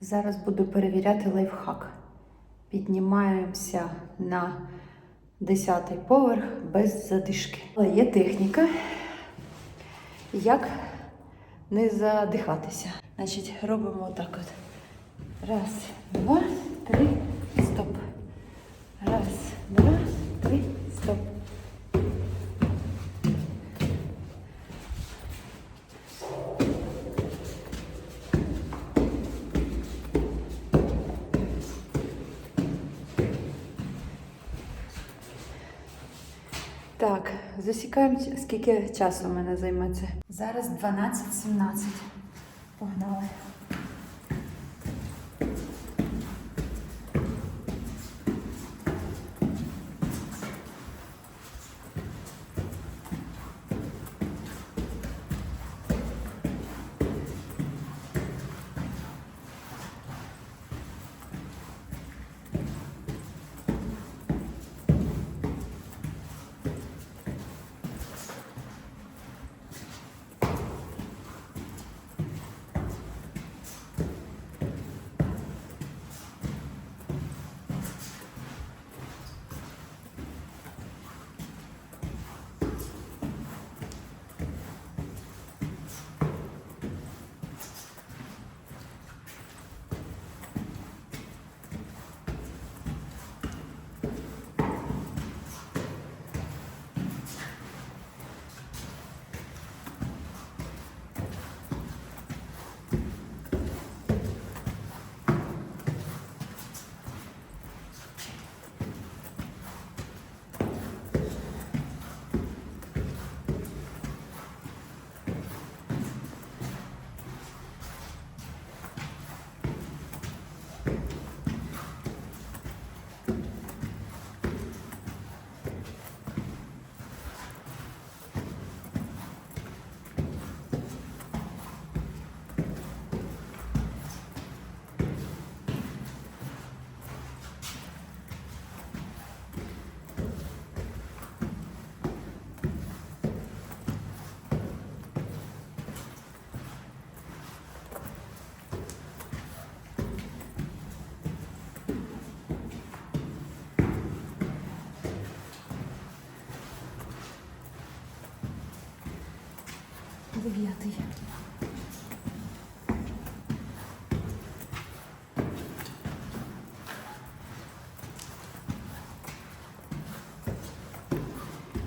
Зараз буду перевіряти лайфхак. Піднімаємося на 10 поверх без задишки. Але є техніка, як не задихатися. Значить, робимо отак от. Раз, два, три, стоп. Раз, засікаємо, скільки часу в мене займеться. Зараз 12.17. Погнали.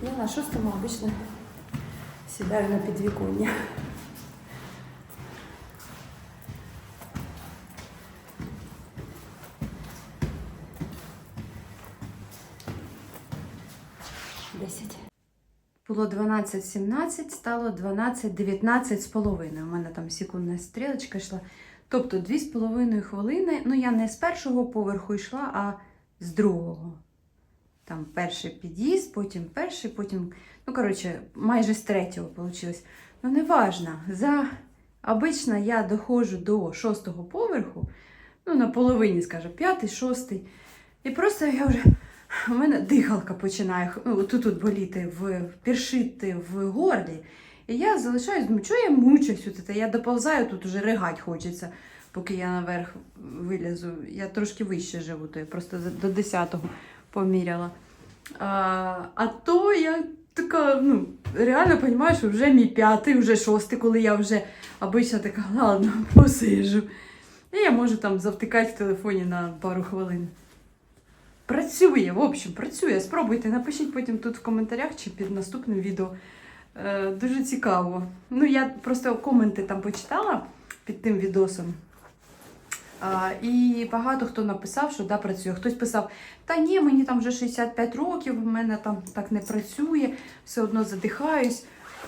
Я на шостому обично сідаю на підвіконня. Десять. Було 12.17, стало 12.19 з половиною. У мене там секундна стрілочка йшла. Тобто 2,5 хвилини. Ну, я не з першого поверху йшла, а з другого. Там перший під'їзд, потім перший, потім. Ну, коротше, майже з третього вийшло. Ну, не важно. За... Обично я доходжу до шостого поверху, ну, на половині, скажу, п'ятий, шостий. І просто я вже. У мене дихалка починає ну, тут боліти, в, першити в горлі. І я залишаюсь, думаю, чого я мучусь? Я доповзаю, тут уже ригать хочеться, поки я наверх вилізу. Я трошки вище живу, то я просто до 10-го поміряла. А, а то я така, ну, реально розумію, що вже мій п'ятий, вже шостий, коли я вже обично така, ладно, посижу. І я можу там завтикати в телефоні на пару хвилин. Працює, в общем, працює. Спробуйте, напишіть потім тут в коментарях чи під наступним відео. Е, дуже цікаво. Ну, я просто коменти там почитала під тим відосом. І багато хто написав, що да, працює. Хтось писав, та ні, мені там вже 65 років, в мене там так не працює, все одно задихаюсь.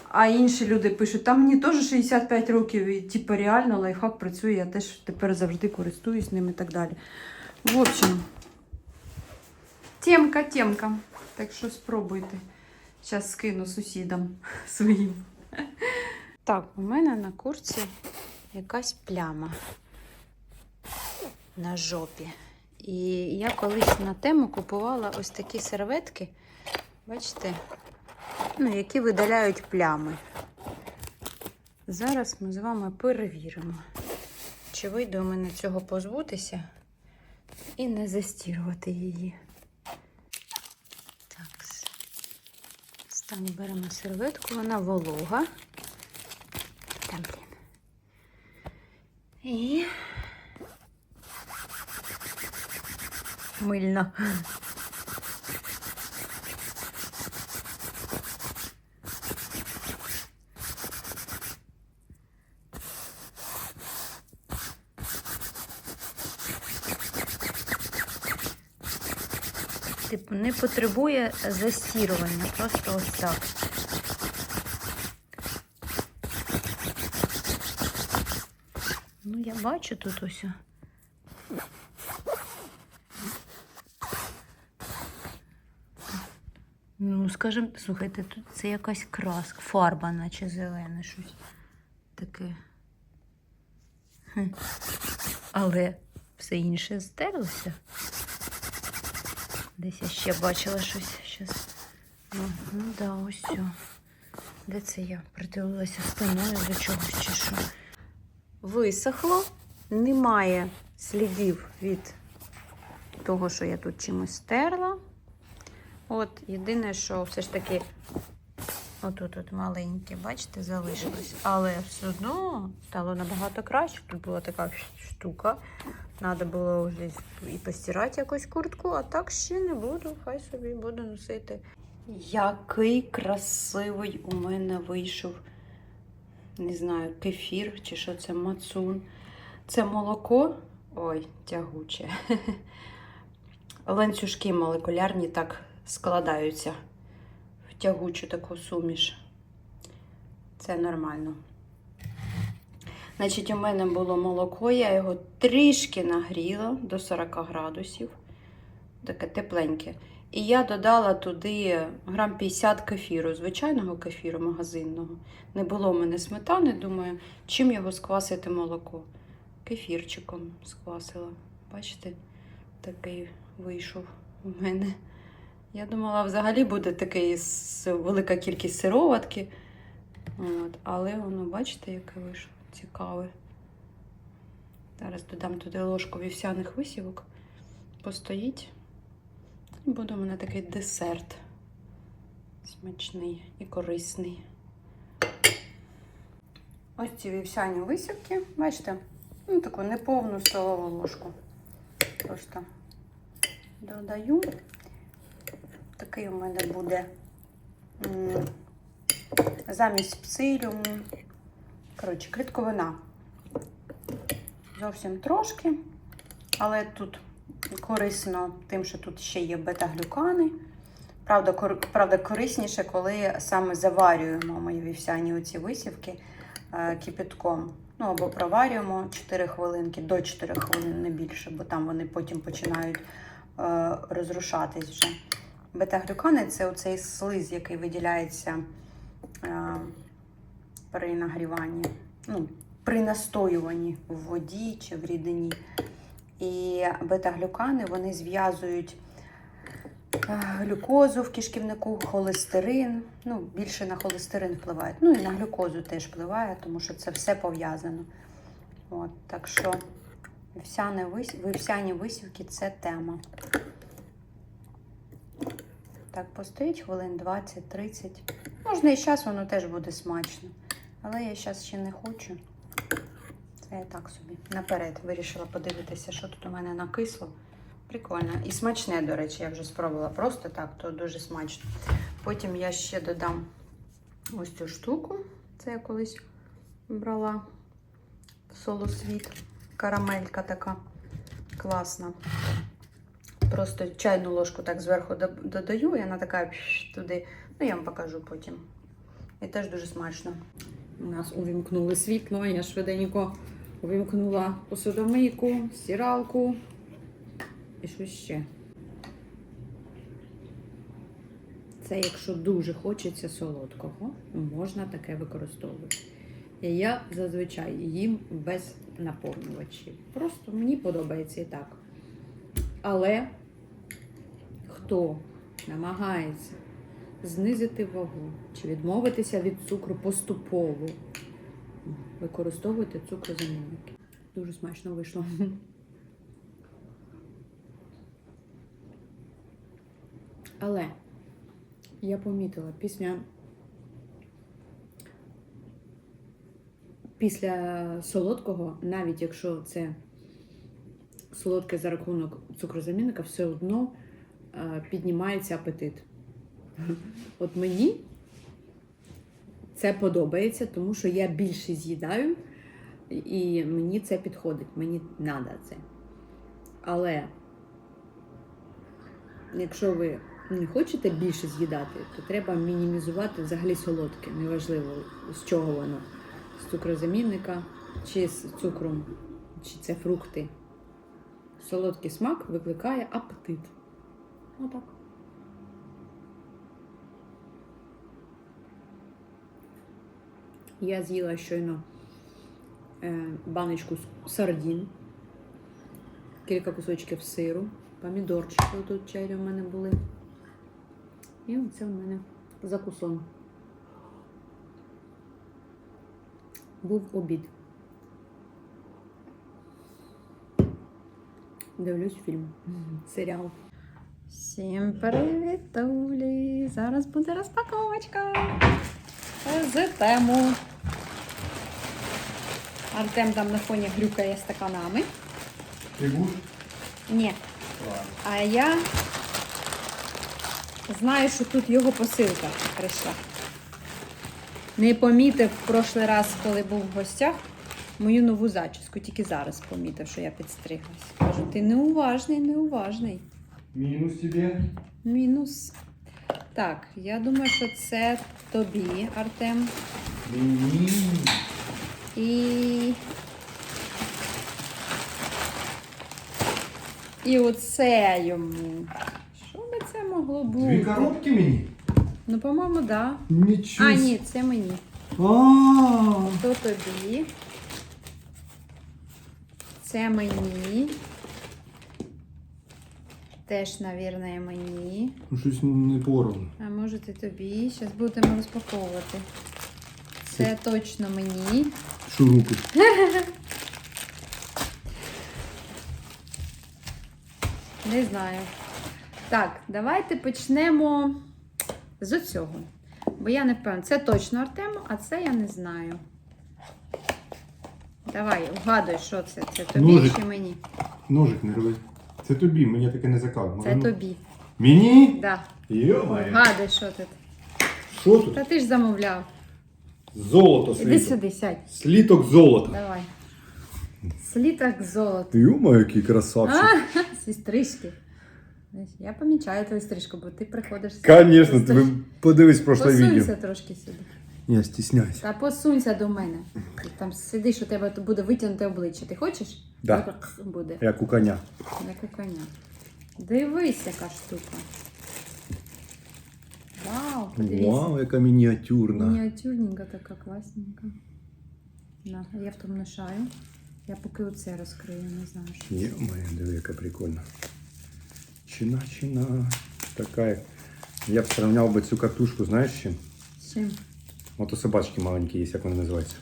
А інші люди пишуть, та мені теж 65 років, і типу, реально лайфхак працює, я теж тепер завжди користуюсь ним і так далі. В общем, темка, темка. Так що спробуйте. Зараз скину сусідам своїм. Так, у мене на курці якась пляма на жопі. І я колись на тему купувала ось такі серветки, бачите, ну, які видаляють плями. Зараз ми з вами перевіримо, чи вийде у мене цього позбутися і не застірувати її. Так. Стані беремо серветку, вона волога. Та, блін. І мильно. Типу, не потребує застірування, просто ось так. Ну, я бачу тут ось. Ну, скажімо, слухайте, тут це якась краска, фарба, наче зелене щось таке. Але все інше стерлося. Десь я ще бачила щось. Щас. Ну, ну да, ось все. Де це я? Придивилася спиною до чогось чи що. Висохло, немає слідів від того, що я тут чимось стерла. От, єдине, що все ж таки отут от маленьке, бачите, залишилось. Але все одно стало набагато краще. Тут була така штука. Треба було вже і постирати якусь куртку, а так ще не буду. Хай собі буду носити. Який красивий у мене вийшов, не знаю, кефір чи що це мацун. Це молоко. Ой, тягуче. Ланцюжки молекулярні так складаються в тягучу таку суміш. Це нормально. Значить, у мене було молоко, я його трішки нагріла до 40 градусів. Таке тепленьке. І я додала туди грам 50 кефіру, звичайного кефіру магазинного. Не було в мене сметани, думаю, чим його сквасити молоко. Кефірчиком сквасила. Бачите, такий вийшов у мене. Я думала, взагалі буде такий велика кількість сироватки. От, але воно, бачите, яке вийшло цікаве. Зараз додам туди ложку вівсяних висівок. Постоїть. І буде у мене такий десерт. Смачний і корисний. Ось ці вівсяні висівки, бачите, ну таку неповну столову ложку. Просто додаю. Такий у мене буде замість псилюму. Коротше, клітковина. Зовсім трошки, але тут корисно тим, що тут ще є бета-глюкани. Правда, кор, правда, корисніше, коли саме заварюємо мої вівсяні оці висівки е, кипятком. Ну або проварюємо 4 хвилинки, до 4 хвилин, не більше, бо там вони потім починають е, розрушатись вже. Бета-глюкани це оцей слиз, який виділяється е, при нагріванні, ну, при настоюванні в воді чи в рідині. І бета-глюкани вони зв'язують е, глюкозу в кишківнику, холестерин. Ну, більше на холестерин впливають. Ну і на глюкозу теж впливає, тому що це все пов'язано. От, так що вівсяні висівки це тема. Так, постоїть хвилин 20-30. Можна і зараз воно теж буде смачно. Але я зараз ще не хочу. Це я так собі наперед вирішила подивитися, що тут у мене накисло. Прикольно. І смачне, до речі, я вже спробувала просто так, то дуже смачно. Потім я ще додам ось цю штуку. Це я колись брала солосвіт. Карамелька така класна. Просто чайну ложку так зверху додаю, і вона така туди. Ну, я вам покажу потім. І теж дуже смачно. У нас увімкнули світло, я швиденько увімкнула посудомийку, стиралку і що ще. Це якщо дуже хочеться солодкого, можна таке використовувати. І я зазвичай їм без наповнювачів. Просто мені подобається і так. Але хто намагається знизити вагу чи відмовитися від цукру поступово, використовуйте цукрозамінники. Дуже смачно вийшло. Але я помітила після, після солодкого, навіть якщо це солодке за рахунок цукрозамінника, все одно піднімається апетит. От мені це подобається, тому що я більше з'їдаю, і мені це підходить, мені треба це. Але якщо ви не хочете більше з'їдати, то треба мінімізувати взагалі солодке. Неважливо, з чого воно. З цукрозамінника, чи з цукром, чи це фрукти. Солодкий смак викликає апетит. Отак. Я з'їла щойно е, баночку сардін, кілька кусочків сиру, помідорчики тут чайні в мене були. І це в мене закусон. Був обід. Дивлюсь фільм, серіал. Всім привіт, Улі! Зараз буде розпаковочка з тему. Артем там на фоні грюкає стаканами. Ты будешь? Ні. А я знаю, що тут його посилка прийшла. Не помітив в прошлий раз, коли був в гостях, мою нову зачіску. Тільки зараз помітив, що я підстриглась. Кажу, ти неуважний, неуважний. Минус тебе. Мінус. Так, я думаю, що це тобі, Артем. Мини. І. І оце йому. Що би це могло бути? коробки мини? Ну, по-моєму, так. Да. Ничего А, ні, це мені. А, То тобі. Це мені. Теж, навірно, мені. ну щось не поровну. А може і тобі. Зараз будемо розпаковувати. Це точно мені. Шурупи. Не знаю. Так, давайте почнемо з цього. Бо я не впевнена. Це точно Артему, а це я не знаю. Давай, вгадуй, що це. Це тобі Ножик. чи мені? Ножик не рви. Це тобі, мені таке не закав. Це тобі. Мені? Да. Йо-моє. Вгадуй, що тут. Що тут? Та ти ж замовляв. Золото Іди сліток. сюди, сядь. Сліток золота. Давай. Сліток золото. Йо-моє, який красавчик. А, сестрички. Я помічаю твою стрижку, бо ти приходиш. з- Конечно, ти подивись прошле відео. Посунься трошки сюди. Я стісняюся. Та посунься до мене. Ти там сидиш, у тебе буде витягнуте обличчя. Ти хочеш? Да. Буде, Як у коня. як у коня. Дивись, яка штука. Вау, подивись. Вау, яка мініатюрна. Мініатюрненька така, класненька. На, я в тому мішаю. Я поки оце розкрию, не знаю. Що. Йо-моє, диви, яка прикольна. Чина, чина. Така. Я б сравняв би цю катушку, знаєш з чим? З чим? От у собачки маленькі є, як вони називаються.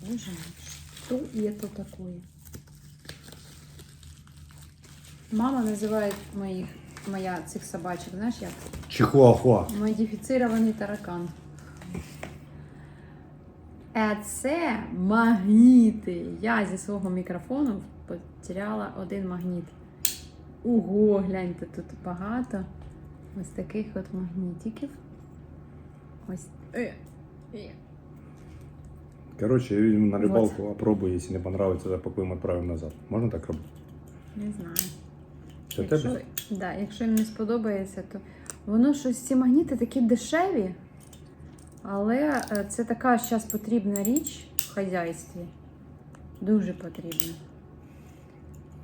Боже мой, что это такое? Мама називає моїх, моя цих собачок, знаєш як? Чихуахуа. Модифіцирований таракан. А це магніти. Я зі свого мікрофону потеряла один магніт. Ого, гляньте, тут багато ось таких от магнітиків. Ось. Е, е. Коротше, я візьму на рибалку, опробую, якщо не понравиться, запакуємо, відправимо назад. Можна так робити? Не знаю. Це Якщо, тебе? да, якщо їм не сподобається, то воно щось ці магніти такі дешеві, але е, це така зараз потрібна річ в хазяйстві. Дуже потрібна.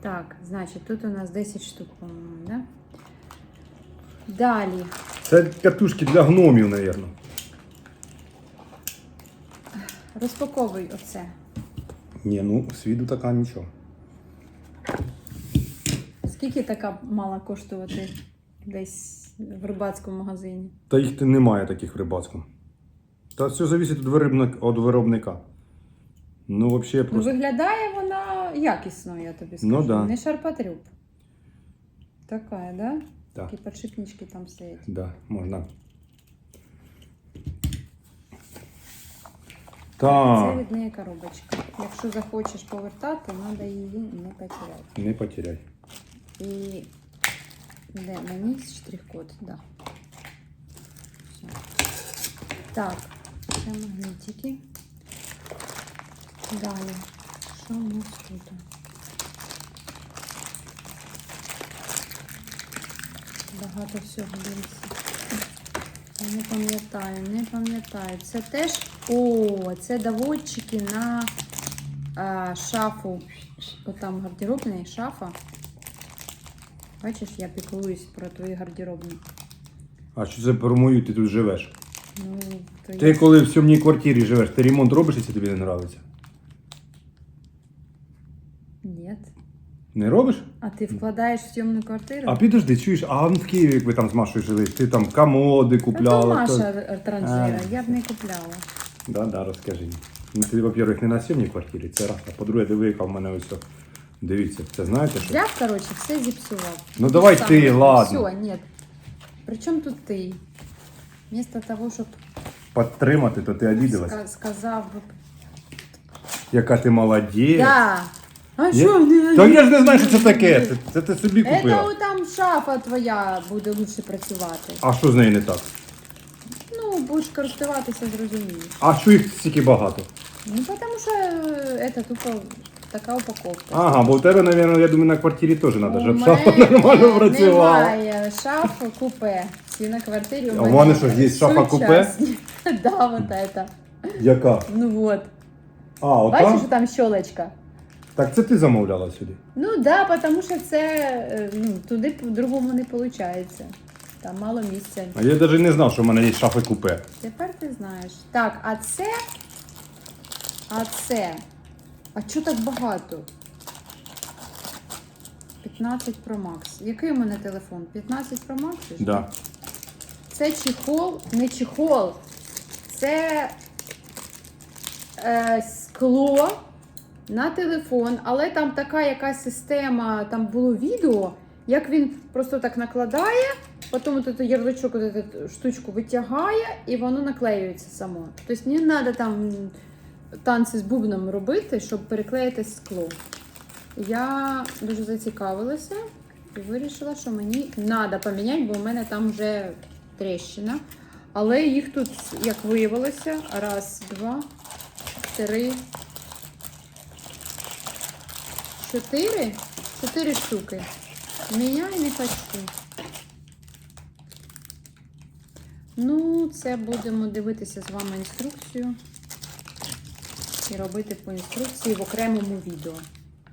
Так, значить, тут у нас 10 штук, по-моєму, да? Далі. Це катушки для гномів, мабуть. Розпаковуй оце. Ні, ну, з виду така нічого. Скільки така мала коштувати десь в рибацькому магазині? Та їх немає таких в рибацькому. Та все залежить від виробника. Від виробника. Ну, взагалі, я Ну, виглядає вона якісно, я тобі скажу. Ну, да. Не шарпатрюб. Така, да? Так, Такі подшипнички там стоять. да, можна. Це від неї коробочка. Якщо захочеш повертати, треба її не потеряти. не потеряй. І де на ній штрих-код, да. Все. Так, це магнітики. Далі. Що у нас тут? Багато всього дивіться. Не пам'ятаю, не пам'ятаю. Це теж. О, це доводчики на а, шафу. Отам гардеробний шафа. Бачиш, я піклуюсь про твої гардеробні. А що це про мою ти тут живеш? Ну, то Ти я... коли в сьомній квартирі живеш, ти ремонт робиш, якщо тобі не подобається? Ні. Не робиш? А ти вкладаєш в сьомну квартиру? А підожди, чуєш, а в Києві, як ви там з Машою жили, ти там комоди Та то купляла. Маша то- транжира, я б не купляла. Да, да, розкажи. Ну, ти, во-первых, не на сьомній квартирі, це раз. А по-друге, диви, яка в мене ось. о. Дивіться, це знаєте що? Взяв, коротше, все зіпсував. Ну, давай ти, ладно. Все, ні. Причому тут ти? Вместо того, щоб Підтримати, то ти обідалась. ска- сказав би. Яка ти молодець. Да. А Ні? що? не- Та я ж не знаю, що це таке. Це, це ти собі Це купила. там шафа твоя буде лучше працювати. А що з нею не так? Ну, будеш користуватися, зрозумієш. А що їх стільки багато? Ну, потому что э, это тупо така упаковка. Ага, бо у тебе, мабуть, я думаю, на квартирі теж треба, У щоб мене шафа нормально працювала. Немає шаф купе. Всі на квартирі А у мене що ж є шафа купе? сучасні. Да, вот это. Яка? Ну вот. А, Бачиш, ота? що там щелочка? Так це ти замовляла сюди. Ну да, потому що це е, ну, туди по-другому не виходить. Там мало місця. А я навіть не знав, що в мене є шафи купе. Тепер ти знаєш. Так, а це. А це. А чого так багато? 15 Pro Max. Який у мене телефон? 15 Pro Max? що? Да. Це чехол, не чехол. Це е, скло на телефон, але там така якась система, там було відео, як він просто так накладає, потім тут ярличок, от эту штучку витягає і воно наклеюється само. Тобто не треба там танці з бубном робити, щоб переклеїти скло. Я дуже зацікавилася і вирішила, що мені треба поміняти, бо у мене там вже тріщина. Але їх тут, як виявилося, раз, два, три, чотири. Чотири штуки. Міняй не хочу. Ну, це будемо дивитися з вами інструкцію і робити по інструкції в окремому відео.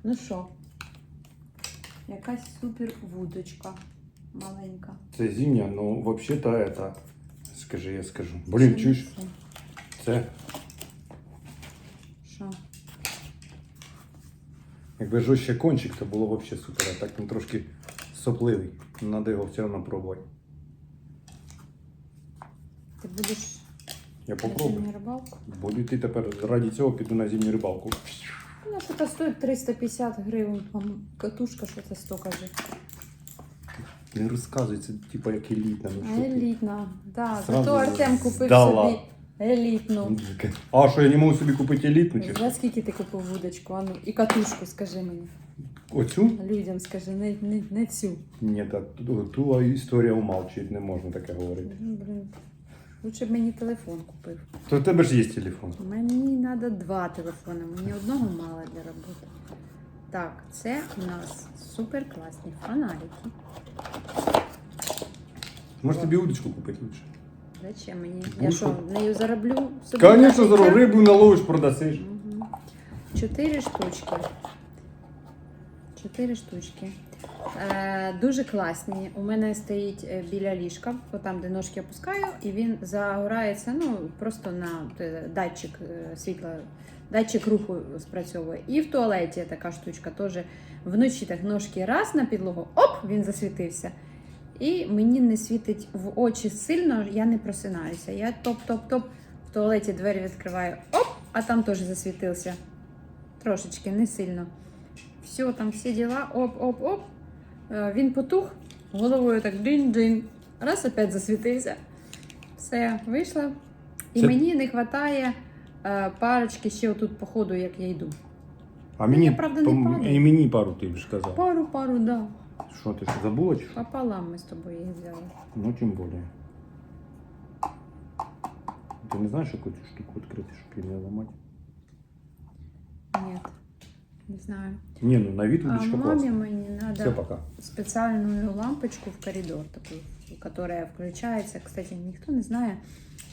Ну що, якась супер вудочка маленька. Це зимня, ну взагалі-то это. Скажи, я скажу. Блін, чуєш? це. Це Що? якби жорстче кончик, то було взагалі супер. А так він трошки сопливий. Надо його все одно пробувати. Ти будеш Я попробую. зимню рибалку? Буду йти тепер раді цього піду на зимню рибалку. Ну, що стоїть 350 гривень, пом- катушка, що це 100 каже. Не розказуй, це типа як елітна. Ну, що ти? Елітна, да. Зато Артем купив здала. собі елітну. А що я не можу собі купити елітну чи? За скільки ти купив вудочку? Ану, і катушку, скажи мені. Оцю? Людям скажи, не, не, не цю. Ні, та ту, ту історія умалчують, не можна таке говорити. Ну, Блін. Лучше б мені телефон купив. То в тебе ж є телефон. Мені треба два телефони, мені одного мало для роботи. Так, це у нас супер класні фонарики. Може тобі удочку купити лучше? Зачем мені? Я що? нею зароблю? собі на Звісно, життя? рибу наловиш, продасиш. Мгм. Чотири штучки. Чотири штучки. Е, дуже класні. У мене стоїть е, біля ліжка, там, де ножки опускаю, і він загорається ну, просто на датчик е, світла, датчик руху спрацьовує. І в туалеті така штучка теж вночі так ножки раз на підлогу, оп, він засвітився. І мені не світить в очі сильно, я не просинаюся. Я топ-топ-топ в туалеті двері відкриваю, оп, а там теж засвітився. Трошечки, не сильно. Все, там всі діла, оп-оп-оп. Е, Він потух, головою так динь-динь. Раз опять засвітився. Все, вийшла. І Це- мені не вистачає е, парочки ще отут по ходу, як я йду. А мені, правда, не пом- і мені пару ти ж казав. Пару, пару, да. Що ти що забула чи що? Пополам ми з тобою їх взяли. Ну, тим більше. Ти не знаєш, яку цю штуку відкрити, щоб її не ламати? Ні, не знаю. Ні, ну на вид А удочка мамі класна. мені Все, треба пока. специальную лампочку в коридор, такую, которая включається. Кстати, ніхто не знає,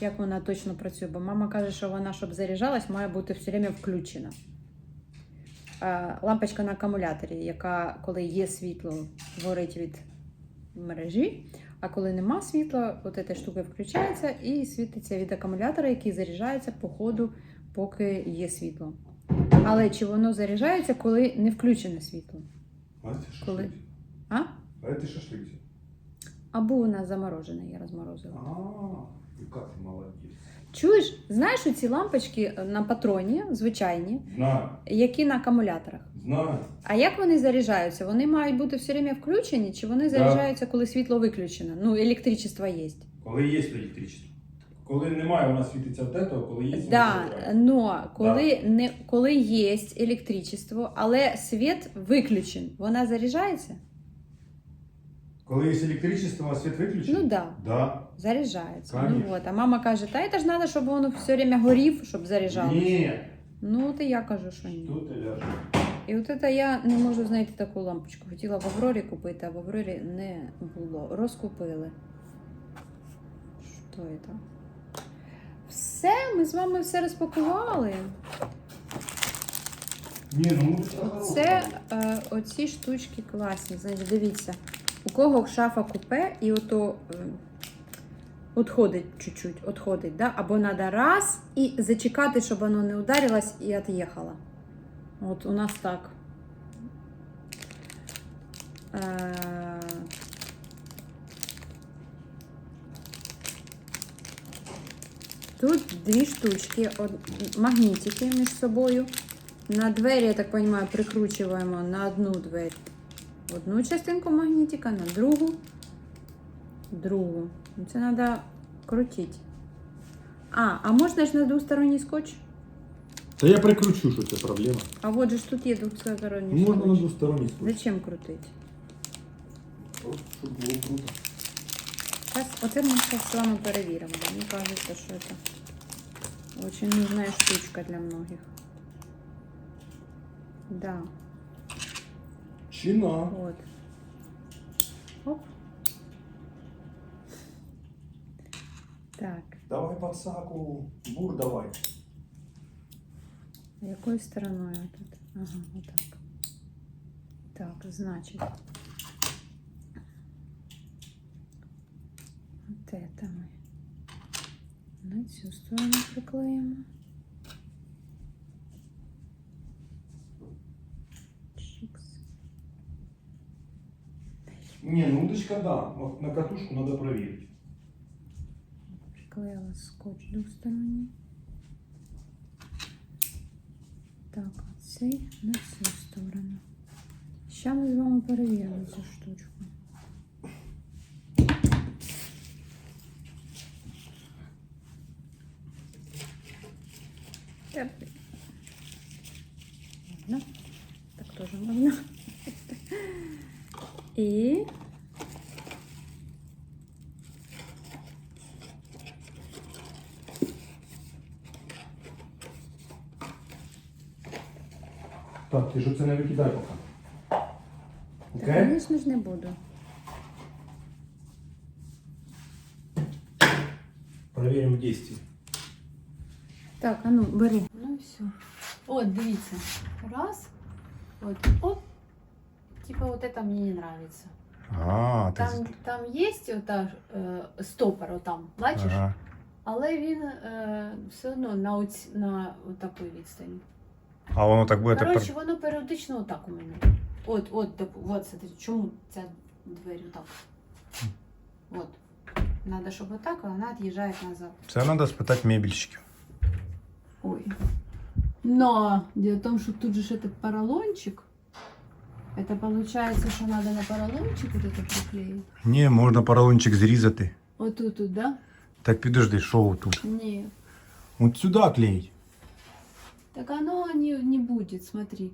як вона точно працює, бо мама каже, що вона, щоб заряджалась, має бути все время включена. А, Лампочка на акумуляторі, яка, коли є світло, горить від мережі, а коли нема світла, от ця штука включається і світиться від акумулятора, який заряджається по ходу, поки є світло. Але чи воно заряджається, коли не включене світло? А Коли? А? А це шашлик. Або у нас заморожене, я розморозила. А, яка ти молодець. Чуєш, знаєш ці лампочки на патроні, звичайні, Знаю, які на акумуляторах. знаю. А як вони заряджаються? Вони мають бути все время включені, чи вони заряджаються, коли світло виключено? Ну, електричество є. Коли є електричество. Коли немає, у нас світиться от этого, коли є. Да, но коли, не, коли є електричество, але світ виключен, вона заряджається? Коли є електричество, а світ виключений? Ну да, Да. заряджається. Ну Конечно. вот. А мама каже, та це ж треба, щоб воно все время горів, щоб заряджалося. Ні. Ну, от і я кажу, що ні. Тут ти ляжеш. І от це я не можу знайти таку лампочку. Хотіла в Аврорі купити, а в Аврорі не було. Розкупили. Що це? Все, ми з вами все розпакували. Ну це е, оці штучки класні. Значить, дивіться, у кого шафа купе і ото е, отходить чуть-чуть, отходить, да? або треба раз і зачекати, щоб воно не ударилось і від'їхало. От у нас так. Е, Тут дві штучки, од- магнітики між собою. На двері, я так розумію, прикручуємо на одну двері одну частинку магнітика, на другу, другу. Ну, Це треба крутити. А, а можна ж на двосторонній скотч? Та я прикручу, що це проблема. А от же ж тут є двосторонній Можна на скотч. двосторонній скотч. Зачем крутити? Щоб було круто. Зараз, оце ми зараз з вами перевіримо. Мені кажеться, що це дуже нужна штучка для многих. Да, Чина. вот. Оп. Так. Давай подсаку. Бур давай. Якою стороною тут? Ага, отак. Так, значить. цю сторону приклеїмо. Чикс. Не, ну удочка да. Вот на катушку надо проверить. Приклеїла скотч двосторонній. Так, а цей на цю сторону. Ще ми з вами перевіримо цю штучку. И Так, ти ж це не викидай поки. Та, конечно ж, не буду. Проверим действие. Так, а ну, бери. Ну і все. От, дивіться. Раз. От, оп. Типа вот это мне не нравится. А, Там, там є ота е, стопор, отам, бачиш? Ага. Але він е, все одно на, оць, на такій відстані. А воно так буде Коротше, воно періодично отак у мене. От, от, доп- от, смотри, чому ця двері отак? От. Надо, щоб отак, а вона від'їжджає назад. Це треба спитати мебельщиків. Ой. Но дело в том, что тут же ж этот поролончик. Это получается, что надо на поролончик вот это приклеить. Ні, можна поролончик зрізати. Вот тут, тут, да? Так підожди, що тут? Нет. От сюди клеїть. Так оно не, не будет, смотри.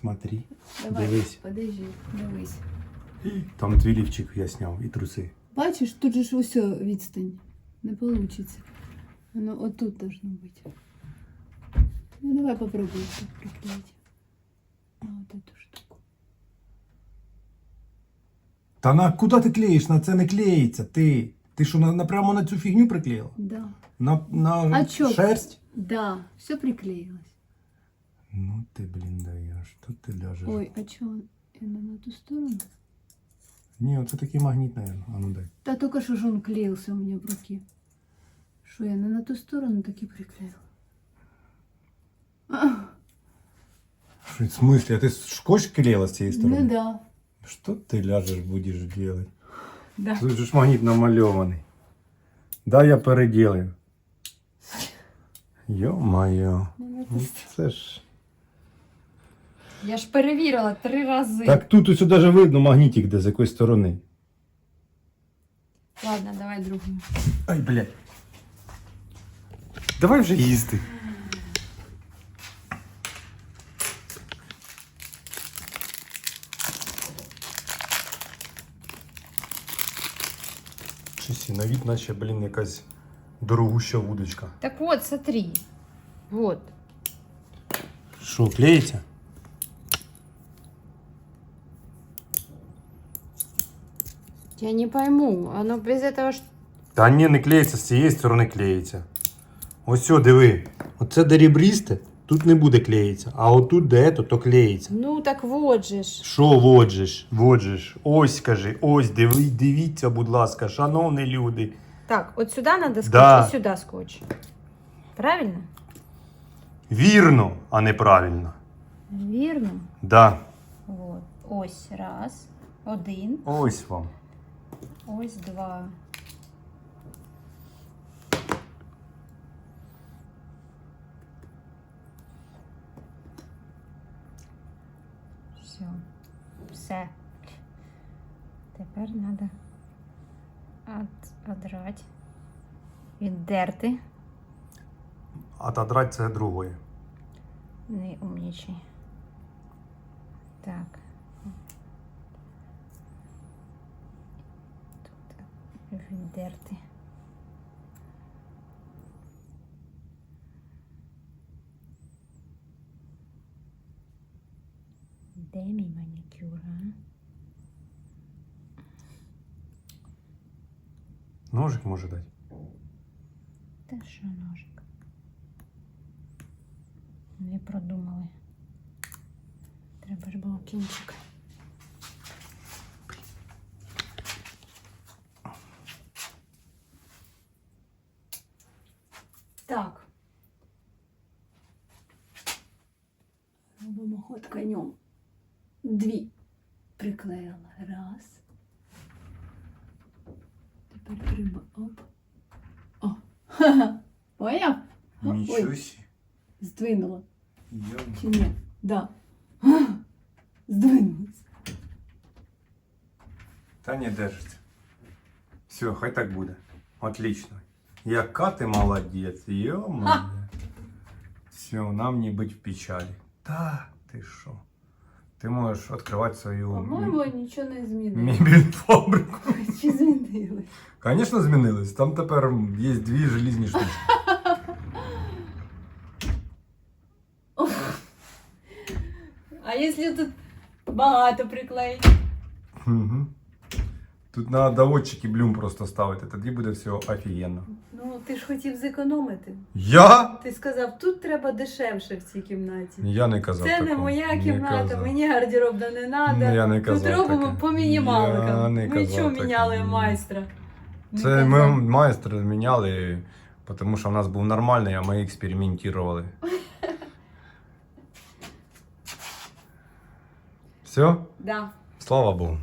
Смотри. Давай, Дивись. подожди, дивись. Там твій лівчик я сняв і труси. Бачиш, тут же ж усе відстань. Не получится. Оно вот тут должно быть. Ну давай попробуем так приклеить. Вот эту штуку. Та на куди ти клеїш? На це не клеїться. Ти. Ти що, на, на прямо на цю фігню приклеїла? Да. На, на А чо? шерсть? Да, все приклеилось. Ну ти, блін, даєш. Тут ти ляжеш. Ой, а что, на, на ту сторону? Ні, оце такий магніт, наверное. А ну дай. Да только что же он клеился у меня в руке. Что я не на ту сторону так и приклеила. А, Що, в смысле? А ти скотч клеїла з цієї сторони? ну да. Що ти ляжеш будеш делать? Да. Тут же ж магніт намальований. Да, я переділаю. Йо-моє. Ну, Це ж. Я ж перевірила три рази. Так тут ось даже видно магнітик, де з якої сторони. Ладно, давай другу. Ай, блядь. Давай вже їсти. і на вид наче, блін, якась дорогуща вудочка. Так вот, смотри. Вот. Що, клеїться? Я не пойму, оно без этого ж... Та ні, не клеїться, з цієї сторони клеїться. Ось все, диви. Оце де ребристе, Тут не буде клеїться. А отут де ето, то клеїться. Ну так вот же ж. Що воджиш? Воджиш? Ось скажи, ось диви, дивіться, будь ласка, шановні люди. Так, от сюди надо скотч Да. і сюди скотч. Правильно? Вірно, а не правильно. Вірно. Да. Ось раз. Один. Ось вам. Ось два. Все. Все. Тепер треба одрати. Віддерти. Драть це другое. Не умнічай. Так. Тут віддерти. Де мій манікюр, а? Ножик може дати. Та що ножик? Не продумали. Треба ж було кінчик. Так. Робимо ход конем. Дві. Приклеїла. Раз. Тепер треба оп. О. Ха-ха. Поняв? Ой, сі. здвинула. Чи ні? Да. Здвинулась. Та не держиться. Все, хай так буде. Отлично. Яка ти молодець, йо-моє. Все, нам не бути в печалі. Та, ти що? Ти можеш відкривати свою По-моєму, нічого не змінилось. мебельну фабрику. Чи змінилось? Звісно, змінилось. Там тепер є дві желізні штучки. А якщо тут багато приклеїть? Угу. Тут треба доводчики блюм просто ставити, тоді буде все офігенно. Ну, ти ж хотів зекономити. Я? Ти сказав, тут треба дешевше в цій кімнаті. Я не казав. Це не такого. моя кімната, казав. мені гардеробна не треба. Ну, я не казав Тут робимо таке. по Я мінімалкам. не Ми казав чого таке. міняли майстра? Це ми казав. майстра міняли, тому що в нас був нормальний, а ми експериментували. Все? Да. Слава Богу.